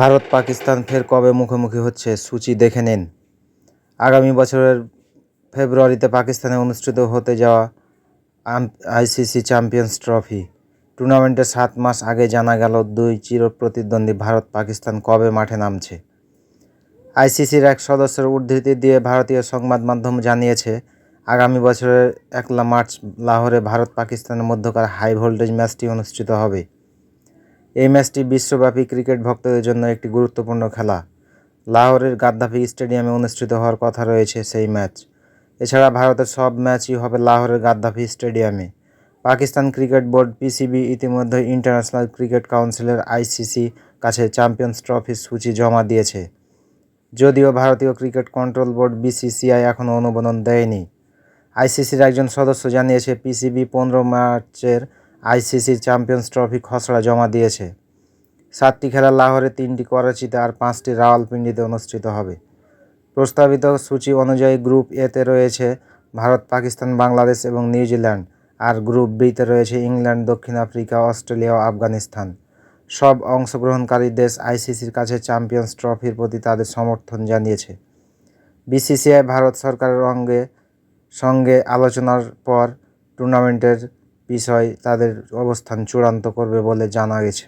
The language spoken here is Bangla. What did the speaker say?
ভারত পাকিস্তান ফের কবে মুখোমুখি হচ্ছে সূচি দেখে নিন। আগামী বছরের ফেব্রুয়ারিতে পাকিস্তানে অনুষ্ঠিত হতে যাওয়া আইসিসি চ্যাম্পিয়ন্স ট্রফি। টুর্নামেন্টের সাত মাস আগে জানা গেল দুই চিরপ্রতিদ্বন্দ্বী ভারত পাকিস্তান কবে মাঠে নামছে। আইসিসির এক সদস্যের উদ্ধৃতি দিয়ে ভারতীয় সংবাদ মাধ্যম জানিয়েছে, আগামী বছরের একলা মার্চ লাহোরে ভারত পাকিস্তানের মধ্যকার হাই ভোল্টেজ ম্যাচটি অনুষ্ঠিত হবে। এই ম্যাচটি বিশ্বব্যাপী ক্রিকেট ভক্তদের জন্য একটি গুরুত্বপূর্ণ খেলা। লাহোরের গাদ্দাফি স্টেডিয়ামে অনুষ্ঠিত হওয়ার কথা রয়েছে সেই ম্যাচ। এছাড়া ভারতের সব ম্যাচই হবে লাহোরের গাদ্দাফি স্টেডিয়ামে। পাকিস্তান ক্রিকেট বোর্ড পিসিবি ইতিমধ্যে ইন্টারন্যাশনাল ক্রিকেট কাউন্সিলের আইসিসি কাছে চ্যাম্পিয়ন্স ট্রফির সূচি জমা দিয়েছে। যদিও ভারতীয় ক্রিকেট কন্ট্রোল বোর্ড বিসিসিআই এখনও অনুমোদন দেয়নি। আইসিসির একজন সদস্য জানিয়েছে, পিসিবি পনেরো মার্চের আইসিসির চ্যাম্পিয়ন্স ট্রফি খসড়া জমা দিয়েছে। সাতটি খেলা লাহোরে, তিনটি করাচিতে আর পাঁচটি রাওয়ালপিন্ডিতে অনুষ্ঠিত হবে। প্রস্তাবিত সূচি অনুযায়ী গ্রুপ এতে রয়েছে ভারত, পাকিস্তান, বাংলাদেশ এবং নিউজিল্যান্ড আর গ্রুপ বিতে রয়েছে ইংল্যান্ড, দক্ষিণ আফ্রিকা, অস্ট্রেলিয়া ও আফগানিস্তান। সব অংশগ্রহণকারী দেশ আইসিসির কাছে চ্যাম্পিয়ন্স ট্রফির প্রতি তাদের সমর্থন জানিয়েছে। বিসিসিআই ভারত সরকারের অঙ্গে সঙ্গে আলোচনার পর টুর্নামেন্টের বিষয় তাদের অবস্থান চূড়ান্ত করবে বলে জানা গেছে।